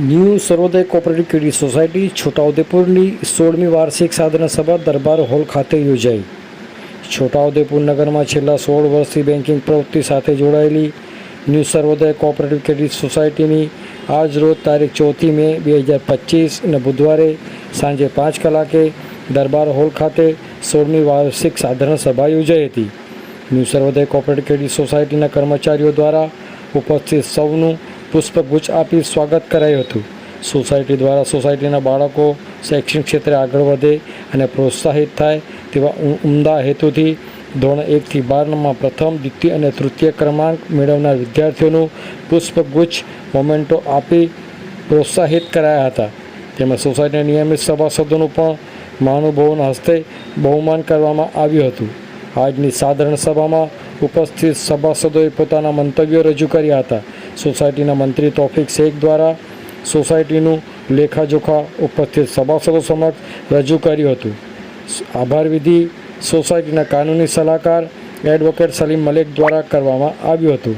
New Sarvodaya cooperative credit society છોટાઉદેપુરની સોળમી વાર્ષિક સાધના સભા દરબાર હોલ ખાતે યોજાઈ છોટાઉદેપુર નગરમાં છેલ્લા સોળ વર્ષથી બેન્કિંગ પ્રવૃત્તિ સાથે જોડાયેલી ન્યૂ સર્વોદય કોઓપરેટિવ ક્રેડિટ સોસાયટીની આજ રોજ તારીખ ચોથી મે બે હજાર પચીસ અને બુધવારે સાંજે પાંચ કલાકે દરબાર હોલ ખાતે સોળમી વાર્ષિક સાધારણ સભા યોજાઈ હતી ન્યૂ સર્વોદય કોઓપરેટિવ ક્રેડિટ સોસાયટીના કર્મચારીઓ દ્વારા ઉપસ્થિત સૌનું પુષ્પગુચ્છ આપી સ્વાગત કરાયું હતું. સોસાયટી દ્વારા સોસાયટીના બાળકો શૈક્ષણિક ક્ષેત્રે આગળ વધે અને પ્રોત્સાહિત થાય તેવા ઉમદા હેતુથી ધોરણ એકથી બારમાં પ્રથમ, દ્વિતીય અને તૃતીય ક્રમાંક મેળવનાર વિદ્યાર્થીઓનું પુષ્પગુચ્છ મોમેન્ટો આપી પ્રોત્સાહિત કરાયા હતા. તેમજ સોસાયટીના નિયમિત સભાસદોનું પણ મહાનુભાવોના હસ્તે બહુમાન કરવામાં આવ્યું હતું. આજની સાધારણ સભામાં ઉપસ્થિત સભાસદોએ પોતાના મંતવ્યો રજૂ કર્યા હતા. સોસાયટીના મંત્રી તોફિક શેખ દ્વારા સોસાયટીનું લેખાજોખા ઉપસ્થિત સભાસદો સમક્ષ રજૂ કર્યું હતું. આભાર વિધિ સોસાયટીના કાનૂની સલાહકાર એડવોકેટ સલીમ મલિક દ્વારા કરવામાં આવ્યું હતું.